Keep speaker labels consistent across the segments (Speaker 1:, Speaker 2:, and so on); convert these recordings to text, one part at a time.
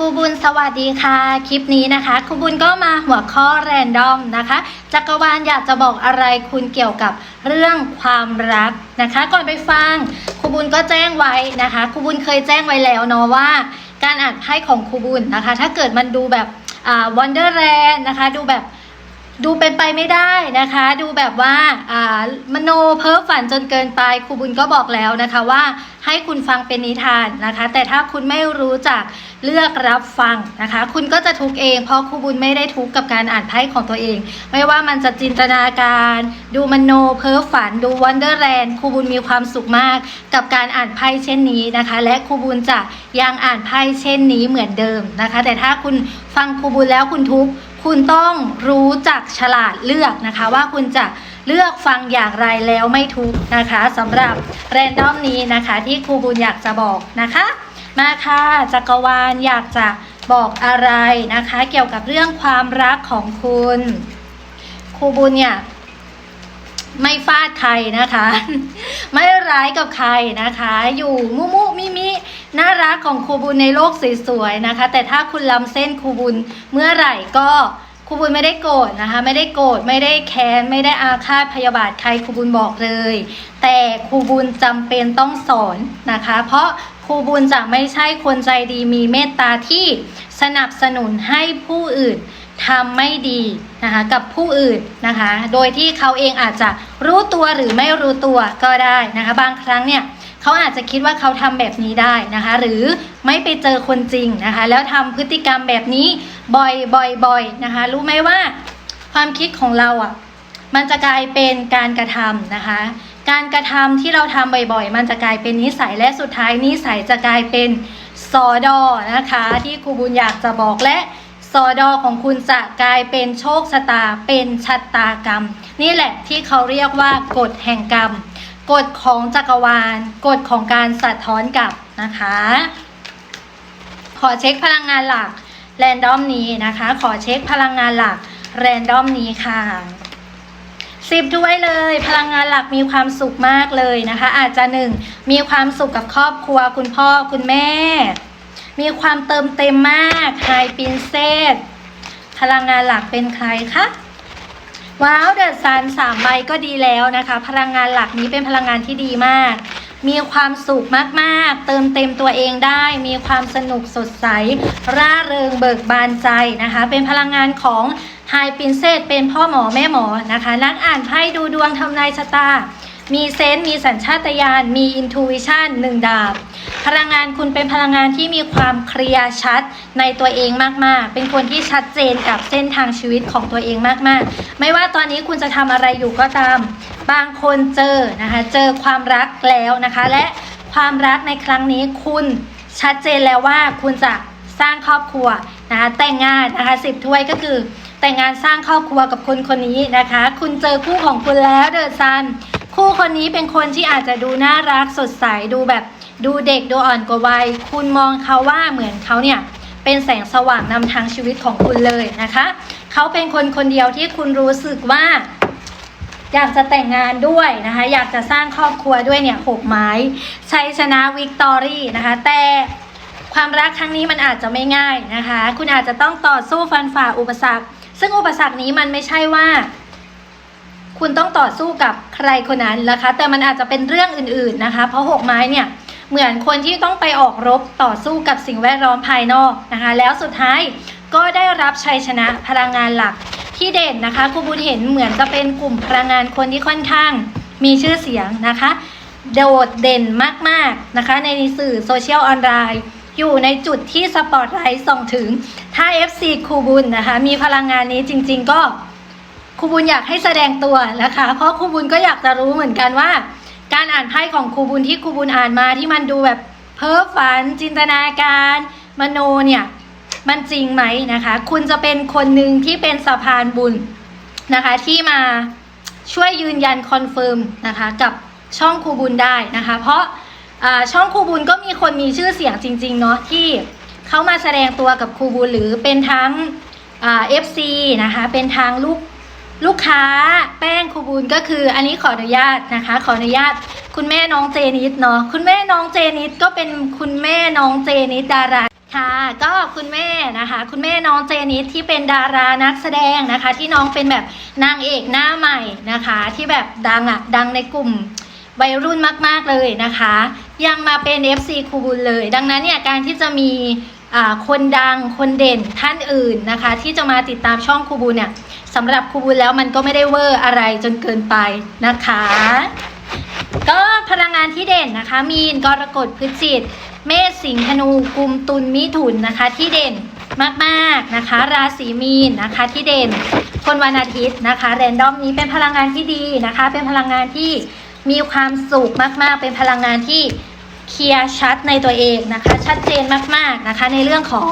Speaker 1: ครูบุญสวัสดีค่ะ คลิปนี้นะคะครูบุญก็มาหัวข้อแรนดอมนะคะจักรวาลอยากจะบอกอะไรคุณเกี่ยวกับเรื่องความรักนะคะ ก่อนไปฟังครูบุญก็แจ้งไว้นะคะครูบุญเคยแจ้งไว้แล้วเนาะว่า การอ่านไพ่ของครูบุญนะคะ ถ้าเกิดมันดูแบบอ่าวันเดอร์แลนด์นะคะ ดูแบบ ดูเป็นไปไม่ได้นะคะ ดูแบบว่าอ่ามโนเพ้อฝันจนเกินไปครูบุญก็บอกแล้วนะคะว่าให้คุณฟังเป็นนิทานนะคะ แต่ถ้าคุณไม่รู้จักเลือกรับฟังนะคะ คุณก็จะทุกเอง เพราะครูบุญไม่ได้ทุกกับการอ่านไพ่ของตัวเอง ไม่ว่ามันจะจินตนาการ ดูมโนเพ้อฝันดูวันเดอร์แลนด์ครูบุญมีความสุขมาก กับการอ่านไพ่เช่นนี้นะคะ และครูบุญจะยังอ่านไพ่เช่นนี้เหมือนเดิมนะคะ แต่ถ้าคุณฟังครูบุญแล้วคุณทุกข์ คุณต้องรู้จักฉลาดเลือกนะคะ ว่าคุณจะเลือกฟังอย่างไรแล้วไม่ทุกนะคะสำหรับแรนดอมนี้นะคะ ที่ครูบุญอยากจะบอกนะคะ มาค่ะจักรวาลอยากจะบอกอะไรนะคะ เกี่ยวกับเรื่องความรักของคุณครูบุญเนี่ย ไม่ฟาดใครนะคะ ไม่ร้ายกับใครนะคะ อยู่มุมุมิมิน่ารักของครูบุญในโลกสวยๆนะคะ แต่ถ้าคุณล้ำเส้นครูบุญเมื่อไหร่ก็ครูบุญไม่ได้โกรธนะคะ ไม่ได้โกรธไม่ได้แค้นไม่ได้อาฆาตพยาบาทใครครูบุญบอกเลย แต่ครูบุญจำเป็นต้องสอนนะคะ เพราะครูบุญจะไม่ใช่คนใจดีมีเมตตาที่สนับสนุนให้ผู้อื่น ทำไม่ดีนะคะกับผู้อื่นนะคะ โดยที่เขาเองอาจจะรู้ตัวหรือไม่รู้ตัวก็ได้นะคะ บางครั้งเนี่ยเขาอาจจะคิดว่าเขาทำแบบนี้ได้นะคะ หรือไม่ไปเจอคนจริงนะคะ แล้วทำพฤติกรรมแบบนี้บ่อยบ่อยบ่อยนะคะ รู้ไหมว่าความคิดของเราอะมันจะกลายเป็นการกระทำนะคะ การกระทำที่เราทำบ่อยๆ มันจะกลายเป็นนิสัยและสุดท้ายนิสัยจะกลายเป็นสอดอนะคะ ที่ครูบุญอยากจะบอกและ สอดอของคุณจะกลายเป็นโชคชะตาเป็นชะตากรรม นี่แหละที่เขาเรียกว่ากฎแห่งกรรม กฎของจักรวาล กฎของการสะท้อนกลับนะคะ ขอเช็คพลังงานหลักแรนดอมนี้นะคะ ขอเช็คพลังงานหลักแรนดอมนี้ค่ะสิบด้วยเลยพลังงานหลักมีความสุขมากเลยนะคะ อาจจะหนึ่งมีความสุขกับครอบครัวคุณพ่อคุณแม่ มีความเติมเต็มมากไฮปินเซตพลังงานหลักเป็นใครคะว้าวเดอะซันสามใบก็ดีแล้วนะคะ พลังงานหลักนี้เป็นพลังงานที่ดีมาก มีความสุขมากๆ เติมเต็มตัวเองได้ มีความสนุกสดใส ร่าเริงเบิกบานใจนะคะ เป็นพลังงานของไฮปินเซตเป็นพ่อหมอแม่หมอนะคะ นักอ่านไพ่ดูดวงทำนายชะตา มีเซนส์มีสัญชาตญาณมีอินทูวิชันหนึ่งดาบ พลังงานคุณเป็นพลังงานที่มีความเคลียร์ชัดในตัวเองมากๆ เป็นคนที่ชัดเจนกับเส้นทางชีวิตของตัวเองมากๆ ไม่ว่าตอนนี้คุณจะทำอะไรอยู่ก็ตาม บางคนเจอนะคะเจอความรักแล้วนะคะ และความรักในครั้งนี้คุณชัดเจนแล้วว่าคุณจะสร้างครอบครัวนะคะแต่งงานนะคะสิบถ้วยก็คือแต่งงานสร้างครอบครัวกับคนคนนี้นะคะ คุณเจอคู่ของคุณแล้วเดอะซัน คู่คนนี้เป็นคนที่อาจจะดูน่ารักสดใสดูแบบดูเด็กดูอ่อนกว่าวัย คุณมองเขาว่าเหมือนเขาเนี่ยเป็นแสงสว่างนำทางชีวิตของคุณเลยนะคะ เขาเป็นคนคนเดียวที่คุณรู้สึกว่า อยากจะแต่งงานด้วยนะคะ อยากจะสร้างครอบครัวด้วยเนี่ยหกไม้ชัยชนะวิกตอรี่นะคะ แต่ความรักครั้งนี้มันอาจจะไม่ง่ายนะคะ คุณอาจจะต้องต่อสู้ฟันฝ่าอุปสรรค ซึ่งอุปสรรคนี้มันไม่ใช่ว่า คุณต้องต่อสู้กับใครคนนั้นนะคะ แต่มันอาจจะเป็นเรื่องอื่นๆนะคะ เพราะหกไม้เนี่ยเหมือนคนที่ต้องไปออกรบต่อสู้กับสิ่งแวดล้อมภายนอกนะคะ แล้วสุดท้ายก็ได้รับชัยชนะพลังงานหลักที่เด่นนะคะครูบุญเห็นเหมือนจะเป็นกลุ่มพลังงานคนที่ค่อนข้างมีชื่อเสียงนะคะ โดดเด่นมากๆนะคะ ในสื่อโซเชียลออนไลน์อยู่ในจุดที่สปอตไลท์ส่องถึงถ้า FC ครูบุญนะคะ มีพลังงานนี้จริง ๆ ก็ ครูบุญอยากให้แสดงตัวนะคะ เพราะครูบุญก็อยากจะรู้เหมือนกันว่า การอ่านไพ่ของครูบุญที่ครูบุญอ่านมาที่มันดูแบบเพ้อฝัน จินตนาการ มโนเนี่ยมันจริงไหมนะคะ คุณจะเป็นคนหนึ่งที่เป็นสะพานบุญนะคะ ที่มาช่วยยืนยันคอนเฟิร์มนะคะกับช่องครูบุญได้นะคะ เพราะาช่องครูบุญก็มีคนมีชื่อเสียงจริงๆเนาะที่เขามาแสดงตัวกับครูบุญหรือเป็นทั้งอ่า FC นะคะเป็นทางลูก ลูกค้าแป้งคูบูนก็คืออันนี้ขออนุญาตนะคะ ขออนุญาตคุณแม่น้องเจนิดเนาะคุณแม่น้องเจนิดก็เป็นคุณแม่น้องเจนิดดาราค่ะก็คุณแม่นะคะ คุณแม่น้องเจนิสที่เป็นดารานักแสดงนะคะ ที่น้องเป็นแบบนางเอกหน้าใหม่นะคะ ที่แบบดังอะ่ะดังในกลุ่มวัยรุ่นมากๆเลยนะคะ ยังมาเป็น FC ครูบุญเลย ดังนั้นเนี่ยการที่จะมีอ่าคนดังคนเด่นท่านอื่นนะคะ ที่จะมาติดตามช่องครูบุญเนี่ย สำหรับครูบุญแล้วมันก็ไม่ได้เวอร์อะไรจนเกินไปนะคะ ก็พลังงานที่เด่นนะคะ มีนกรกฎพฤศจิต เมษสิงห์ธนูกุมตุลมิถุนนะคะ ที่เด่นมากๆนะคะ ราศีมีนนะคะที่เด่น คนวันอาทิตย์นะคะแรนดอมนี้เป็นพลังงานที่ดีนะคะ เป็นพลังงานที่มีความสุขมากๆ เป็นพลังงานที่เคลียร์ชัดในตัวเองนะคะ ชัดเจนมากๆนะคะ ในเรื่องของ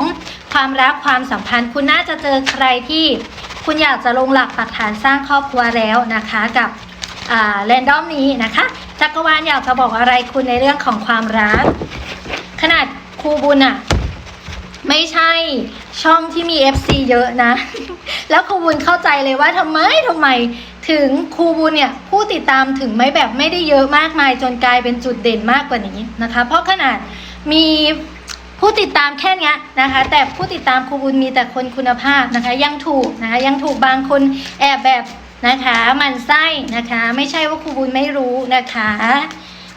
Speaker 1: ความรักความสัมพันธ์ คุณน่าจะเจอใครที่ คุณอยากจะลงหลักปักฐานสร้างครอบครัวแล้วนะคะกับแรนดอมนี้นะคะจักรวาลอยากจะบอกอะไรคุณในเรื่องของความรัก ขนาดครูบุญอะไม่ใช่ช่องที่มี FC เยอะนะ แล้วครูบุญเข้าใจเลยว่าทำไมทำไมถึงครูบุญเนี่ยผู้ติดตามถึงไม่แบบไม่ได้เยอะมากมายจนกลายเป็นจุดเด่นมากกว่านี้นะคะ เพราะขนาดมี ผู้ติดตามแค่เนี้ยนะคะ แต่ผู้ติดตามครูบุญมีแต่คนคุณภาพนะคะ ยังถูกนะคะยังถูกบางคนแอบแบบนะคะมันไส้นะคะ ไม่ใช่ว่าครูบุญไม่รู้นะคะ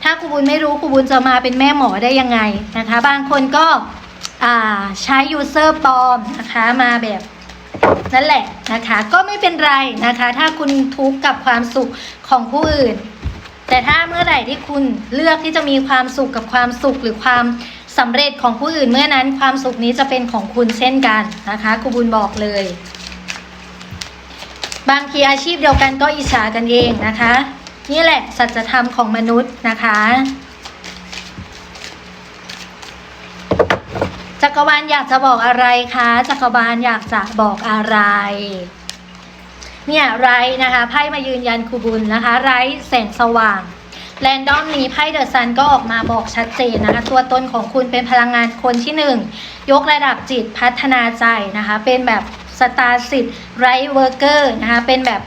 Speaker 1: ถ้าครูบุญไม่รู้ครูบุญจะมาเป็นแม่หมอได้ยังไงนะคะ บางคนก็ใช้ยูเซอร์ปลอมนะคะมาแบบนั่นแหละนะคะ ก็ไม่เป็นไรนะคะ ถ้าคุณทุกข์กับความสุขของผู้อื่น แต่ถ้าเมื่อไหร่ที่คุณเลือกที่จะมีความสุขกับความสุขหรือความ สำเร็จของผู้อื่นเมื่อนั้นความสุขนี้จะเป็นของคุณเช่นกันนะคะครูบุญบอกเลย บางทีอาชีพเดียวกันก็อิจฉากันเองนะคะ นี่แหละสัจธรรมของมนุษย์นะคะจักรวาลอยากจะบอกอะไรคะจักรวาลอยากจะบอกอะไร เนี่ยไรนะคะไพ่มายืนยันครูบุญนะคะ ไรแสงสว่าง แรนดอมนี้ไพ่เดอะซันก็ออกมาบอกชัดเจนนะคะ ตัวตนของคุณเป็นพลังงานคนที่หนึ่งยกระดับจิตพัฒนาใจนะคะ เป็นแบบสตาร์สิทธิ์ไรเวอร์เกอร์นะคะ เป็นแบบ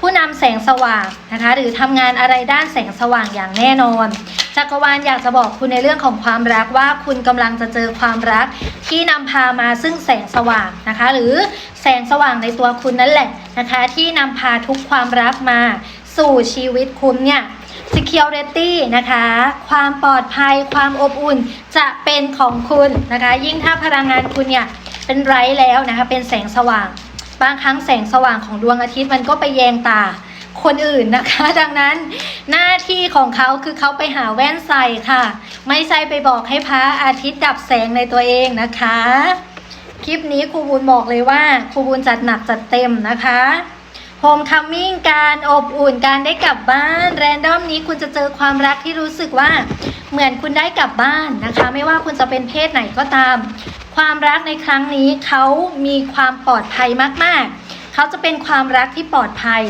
Speaker 1: ผู้นำแสงสว่างนะคะ หรือทำงานอะไรด้านแสงสว่างอย่างแน่นอนจักรวาลอยากจะบอกคุณในเรื่องของความรักว่าคุณกำลังจะเจอความรักที่นำพามาซึ่งแสงสว่างนะคะ หรือแสงสว่างในตัวคุณนั่นแหละนะคะ ที่นำพาทุกความรักมาสู่ชีวิตคุณเนี่ย security นะคะ ความปลอดภัยความอบอุ่นจะเป็นของคุณนะคะ ยิ่งถ้าพลังงานคุณเนี่ยเป็นไร้แล้วนะคะเป็นแสงสว่าง บางครั้งแสงสว่างของดวงอาทิตย์มันก็ไปแยงตาคนอื่นนะคะ ดังนั้นหน้าที่ของเขาคือเขาไปหาแว่นใส่ค่ะ ไม่ใช่ไปบอกให้พระอาทิตย์ดับแสงในตัวเองนะคะ คลิปนี้ครูบุญบอกเลยว่าครูบุญจัดหนักจัดเต็มนะคะ โฮมคัมมิ่งการอบอุ่นการได้กลับบ้านแรนดอมนี้คุณจะเจอความรักที่รู้สึกว่าเหมือนคุณได้กลับบ้านนะคะ ไม่ว่าคุณจะเป็นเพศไหนก็ตาม ความรักในครั้งนี้เขามีความปลอดภัยมากๆ เขาจะเป็นความรักที่ปลอดภัย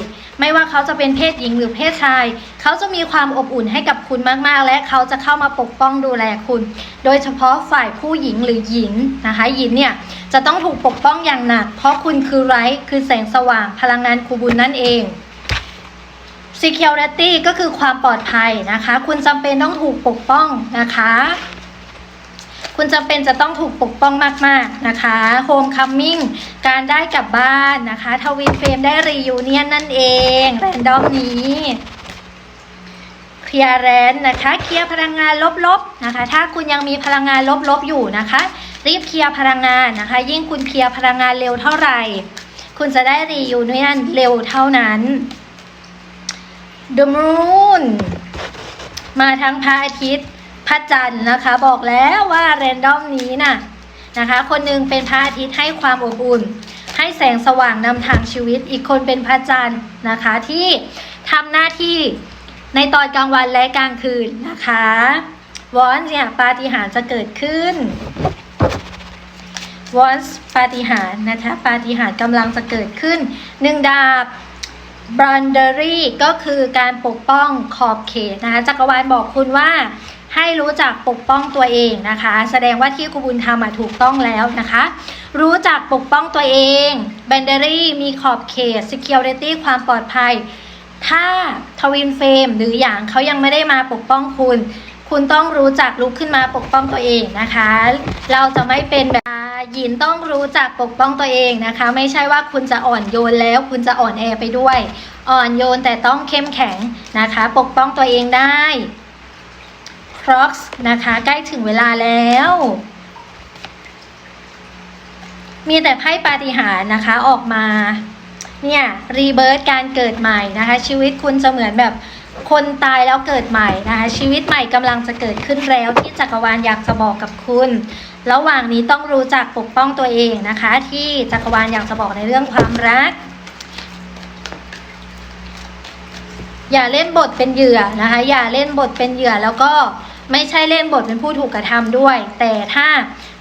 Speaker 1: ไม่ว่าเขาจะเป็นเพศหญิงหรือเพศชาย เขาจะมีความอบอุ่นให้กับคุณมากๆ และเขาจะเข้ามาปกป้องดูแลคุณ โดยเฉพาะฝ่ายผู้หญิงหรือหญิงนะคะหญิงเนี่ยจะต้องถูกปกป้องอย่างหนัก เพราะคุณคือไร้คือแสงสว่างพลังงานคูบุญนั่นเอง security ก็คือความปลอดภัยนะคะ คุณจำเป็นต้องถูกปกป้องนะคะ คุณจำเป็นจะต้องถูกปกป้องมาก ๆ นะคะ Home Coming การได้กลับบ้านนะคะทวินเฟรมได้รียูเนียนนั่นเองแรนดอมนี้เคลียร์แรนนะคะเคลียร์พลังงานลบๆนะคะ ถ้าคุณยังมีพลังงานลบๆอยู่นะคะ รีบเคลียร์พลังงานนะคะ ยิ่งคุณเคลียร์พลังงานเร็วเท่าไหร่ คุณจะได้รียูเนียนเร็วเท่านั้น The Moon มาทั้งพระอาทิตย์ ระจันทร์นะคะ บอกแล้วว่าแรนดอมนี้น่ะนะคะ คนหนึงเป็นพระอาทิตย์ให้ความอบอุ่น ให้แสงสว่างนำทางชีวิต อีกคนเป็นพระจันทร์นะคะที่ทำหน้าที่ในตอนกลางวันและกลางคืนนะคะวอนเนี่ยปาฏิหาริย์จะเกิดขึ้นวอนปาฏิหาริย์นะคะปาฏิหาริย์กำลังจะเกิดขึ้นหนึ่งดาบบรอนเดอรี่ก็คือการปกป้องขอบเขตนะคะจักรวาลบอกคุณว่า ให้รู้จักปกป้องตัวเองนะคะ แสดงว่าที่คุณบุญทำอะถูกต้องแล้วนะคะ รู้จักปกป้องตัวเองแบนเดอรี่มีขอบเขต security ความปลอดภัย ถ้าทวินเฟรมหรืออย่างเขายังไม่ได้มาปกป้องคุณ คุณต้องรู้จักลุกขึ้นมาปกป้องตัวเองนะคะ เราจะไม่เป็นแบบหยินต้องรู้จักปกป้องตัวเองนะคะ ไม่ใช่ว่าคุณจะอ่อนโยนแล้ว คุณจะอ่อนแอไปด้วย อ่อนโยนแต่ต้องเข้มแข็งนะคะ ปกป้องตัวเองได้ Crocs นะคะ ใกล้ถึงเวลาแล้ว มีแต่ไพ่ปาฏิหาริย์นะคะออกมา เนี่ยรีเบิร์ตการเกิดใหม่นะคะ ชีวิตคุณจะเหมือนแบบคนตายแล้วเกิดใหม่นะคะชีวิตใหม่กำลังจะเกิดขึ้นแล้วที่จักรวาลอยากจะบอกกับคุณ ระหว่างนี้ต้องรู้จักปกป้องตัวเองนะคะ ที่จักรวาลอยากจะบอกในเรื่องความรัก อย่าเล่นบทเป็นเหยื่อนะคะอย่าเล่นบทเป็นเหยื่อแล้วก็ ไม่ใช่เล่นบทเป็นผู้ถูกกระทำด้วย แต่ถ้า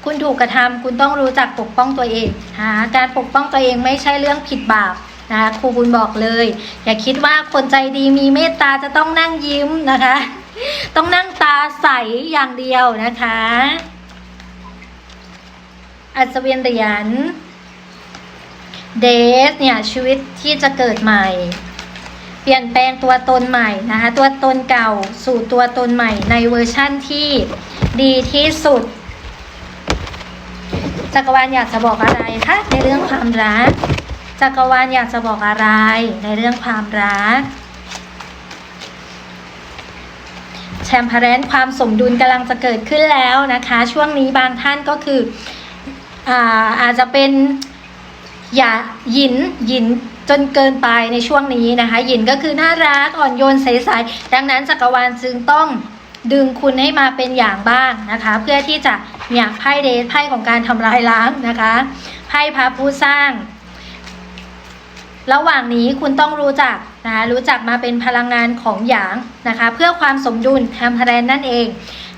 Speaker 1: คุณถูกกระทำคุณต้องรู้จักปกป้องตัวเองนะการปกป้องตัวเองไม่ใช่เรื่องผิดบาปนะคะครูบุญบอกเลย อย่าคิดว่าคนใจดีมีเมตตาจะต้องนั่งยิ้มนะคะ ต้องนั่งตาใสอย่างเดียวนะคะ อัศวินเหรียญเดสเนี่ยชีวิตที่จะเกิดใหม่ เปลี่ยนแปลงตัวตนใหม่นะคะ ตัวตนเก่าสู่ตัวตนใหม่ในเวอร์ชั่นที่ดีที่สุด จักรวาลอยากจะบอกอะไรคะในเรื่องความรัก จักรวาลอยากจะบอกอะไรในเรื่องความรักแชมพาเรนความสมดุลกำลังจะเกิดขึ้นแล้วนะคะ ช่วงนี้บางท่านก็คืออาอาจจะเป็นอย่าหยินหยิน จนเกินไปในช่วงนี้นะคะ หยินก็คือน่ารักอ่อนโยนใสๆดังนั้นจักรวาลจึงต้องดึงคุณให้มาเป็นอย่างบ้างนะคะ เพื่อที่จะเนี่ยไพ่เดทไพ่ของการทำลายล้างนะคะไพ่พระผู้สร้าง ระหว่างนี้คุณต้องรู้จักนะคะรู้จักมาเป็นพลังงานของหยางนะคะ เพื่อความสมดุลแฮมพาแรนนั่นเอง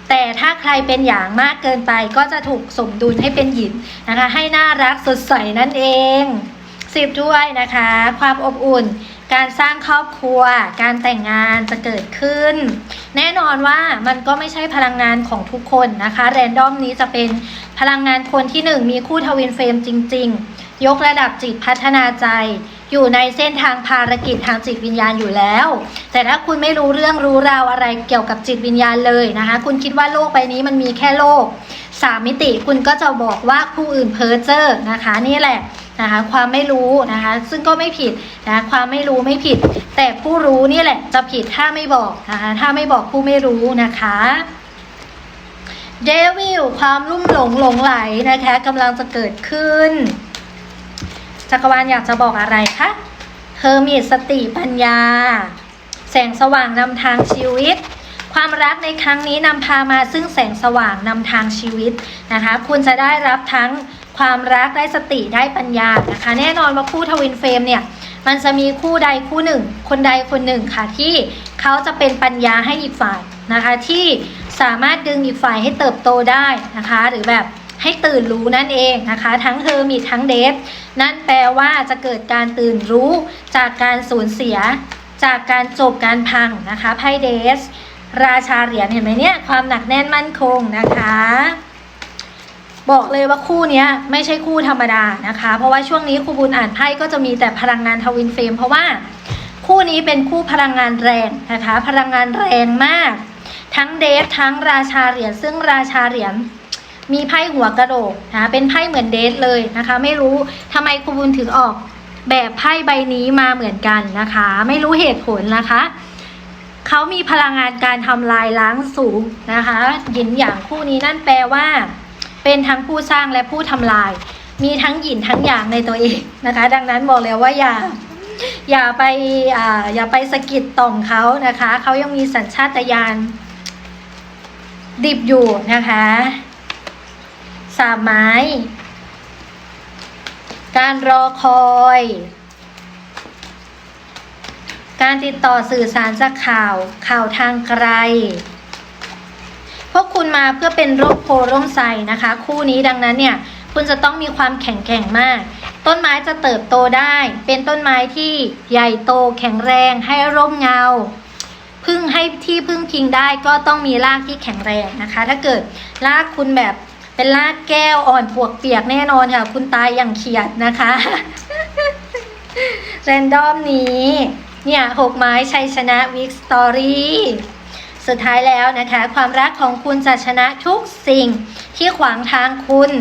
Speaker 1: แต่ถ้าใครเป็นหยางมากเกินไปก็จะถูกสมดุลให้เป็นหยินนะคะ ให้น่ารักสดใสนั่นเอง สิบด้วยนะคะ ความอบอุ่น การสร้างครอบครัว การแต่งงานจะเกิดขึ้น แน่นอนว่ามันก็ไม่ใช่พลังงานของทุกคนนะคะ แรนดอมนี้จะเป็นพลังงานคนที่หนึ่งมีคู่ทวินเฟรมจริง ๆ ยกระดับจิตพัฒนาใจ อยู่ในเส้นทางภารกิจทางจิตวิญญาณอยู่แล้ว แต่ถ้าคุณไม่รู้เรื่องรู้ราวอะไรเกี่ยวกับจิตวิญญาณเลยนะคะ คุณคิดว่าโลกใบนี้มันมีแค่โลกสามมิติคุณก็จะบอกว่าผู้อื่นเพ้อเจ้อนะคะ นี่แหละ นะคะความไม่รู้นะคะซึ่งก็ไม่ผิดนะความไม่รู้ไม่ผิด แต่ผู้รู้นี่แหละจะผิดถ้าไม่บอกนะคะถ้าไม่บอกผู้ไม่รู้นะคะเดวิลความลุ่มหลงหลงไหลนะคะกำลังจะเกิดขึ้น จักรวาลอยากจะบอกอะไรคะเธอร์มีสติปัญญา แสงสว่างนำทางชีวิต ความรักในครั้งนี้นำพามาซึ่งแสงสว่างนำทางชีวิตนะคะ คุณจะได้รับทั้ง ความรักได้สติได้ปัญญานะคะ แน่นอนว่าคู่ทวินเฟรมเนี่ยมันจะมีคู่ใดคู่หนึ่ง คนใดคนหนึ่งค่ะที่เขาจะเป็นปัญญาให้อีกฝ่ายนะคะ ที่สามารถดึงอีกฝ่ายให้เติบโตได้นะคะ หรือแบบให้ตื่นรู้นั่นเองนะคะ ทั้งเฮอร์มิตทั้งเดฟนั่นแปลว่าจะเกิดการตื่นรู้จากการสูญเสีย จากการจบการพังนะคะไพ่เดส ราชาเหรียญเห็นไหมเนี่ยความหนักแน่นมั่นคงนะคะ บอกเลยว่าคู่นี้ไม่ใช่คู่ธรรมดานะคะ เพราะว่าช่วงนี้ครูบุญอ่านไพ่ก็จะมีแต่พลังงานทวินเฟรมเพราะว่าคู่นี้เป็นคู่พลังงานแรงนะคะ พลังงานแรงมาก ทั้งเดฟทั้งราชาเหรียญซึ่งราชาเหรียญมีไพ่หัวกระโหลกนะคะเป็นไพ่เหมือนเดทเลยนะคะ ไม่รู้ทำไมครูบุญถึงออกแบบไพ่ใบนี้มาเหมือนกันนะคะ ไม่รู้เหตุผลนะคะเขามีพลังงานการทำลายล้างสูงนะคะหยินอย่างคู่นี้นั่นแปลว่า เป็นทั้งผู้สร้างและผู้ทำลาย มีทั้งหยินทั้งอย่างในตัวเองนะคะ ดังนั้นบอกเลยว่าอย่าอย่าไปอ่าอย่าไปสะกิดต่อมเขานะคะ เขายังมีสัญชาตญาณดิบอยู่นะคะสามไม้ การรอคอย การติดต่อสื่อสารจากข่าวข่าวทางไกล พวกคุณมาเพื่อเป็นร่มโพร่มไทรนะคะ คู่นี้ดังนั้นเนี่ยคุณจะต้องมีความแข็งแกร่งมาก ต้นไม้จะเติบโตได้ เป็นต้นไม้ที่ใหญ่โตแข็งแรงให้ร่มเงา พึ่งให้ที่พึ่งพิงได้ก็ต้องมีรากที่แข็งแรงนะคะ ถ้าเกิดรากคุณแบบเป็นรากแก้วอ่อนปวกเปียกแน่นอนค่ะ คุณตายอย่างเขียดนะคะแรนดอมนี้ เนี่ยหกไม้ชัยชนะวิกสตอรี่ สุดท้ายแล้วนะคะ ความรักของคุณจะชนะทุกสิ่งที่ขวางทางคุณ